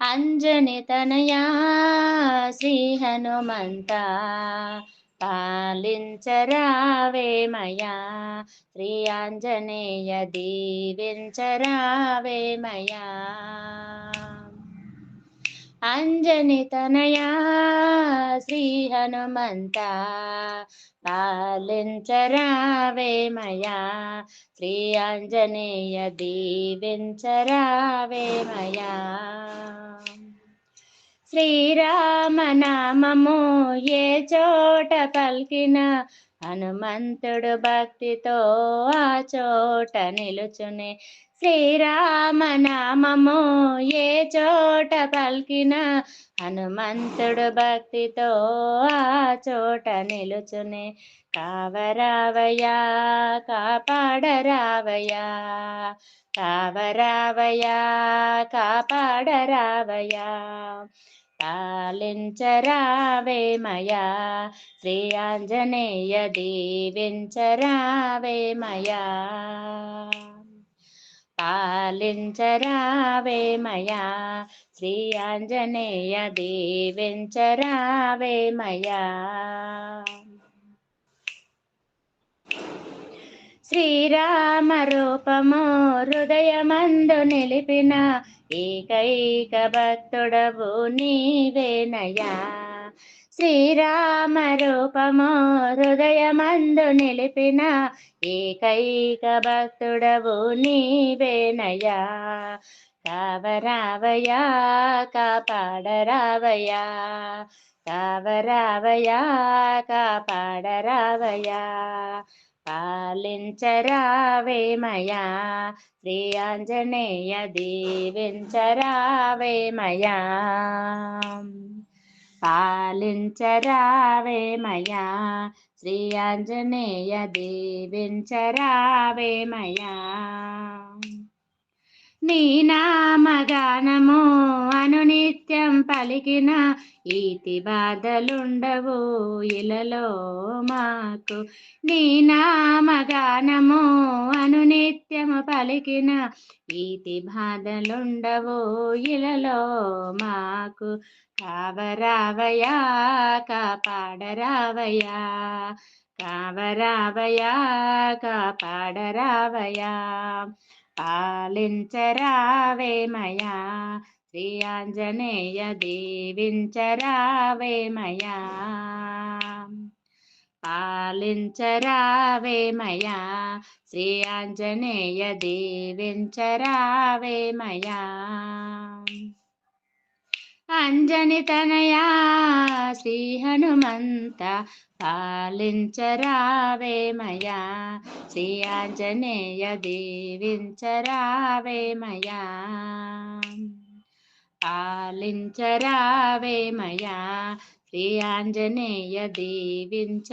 అంజని తనయా శ్రీ హనుమంత. పాలించరావేమయా శ్రీ ఆంజనేయ దీవించరావేమయా అంజని తనయా శ్రీ హనుమంత పాలించరావేమయా శ్రీ ఆంజనేయ దీవించరావేమయా శ్రీరామనామము ఏ చోట పలికిన హనుమంతుడు భక్తితో ఆ చోట నిలుచునే శ్రీరామనామము ఏ చోట పలికిన హనుమంతుడు భక్తితో ఆ చోట నిలుచునే కావరావయా కాపాడరావయా కావరావయా కాపాడరావయా పాలించరావేమయా శ్రీ ఆంజనేయ దీవించరావేమయా పాలించరావేమయా శ్రీ ఆంజనేయ దీవించరావేమయా శ్రీరామ రూపము హృదయమందు నిలిపిన ఏకైక భక్తుడవు నీవేనయా శ్రీరామ రూపము హృదయమందు నిలిపిన ఏకైక భక్తుడవు నీవేనయా కావరావయా కాపాడరావయా కావరావయా కాపాడరావయా పాలించరావేమయా శ్రీ ఆంజనేయ దీవించరావేమయా పాలించరావేమయా శ్రీ ఆంజనేయ దీవించరావేమయా నీ నామగానము అను పలికిన ఈతి బాధలుండవు ఇలలో మాకు. నీ నామగానము అనునిత్యము పలికిన ఈతి బాధలుండవు ఇలలో మాకు. కావరావయా కాపాడరావయా కావరావయా కాపాడరావయా పాలించరావేమయా శ్రీ ఆంజనేయ దీవించరావేమయా పాలించరావేమయా శ్రీ ఆంజనేయ దీవించరావేమయా అంజని తనయా శ్రీ హనుమంత పాలించరావేమయా శ్రీ ఆంజనేయ దీవించరావేమయా పాలించరావేమయా శ్రీ ఆంజనేయ దీవించరావేమయా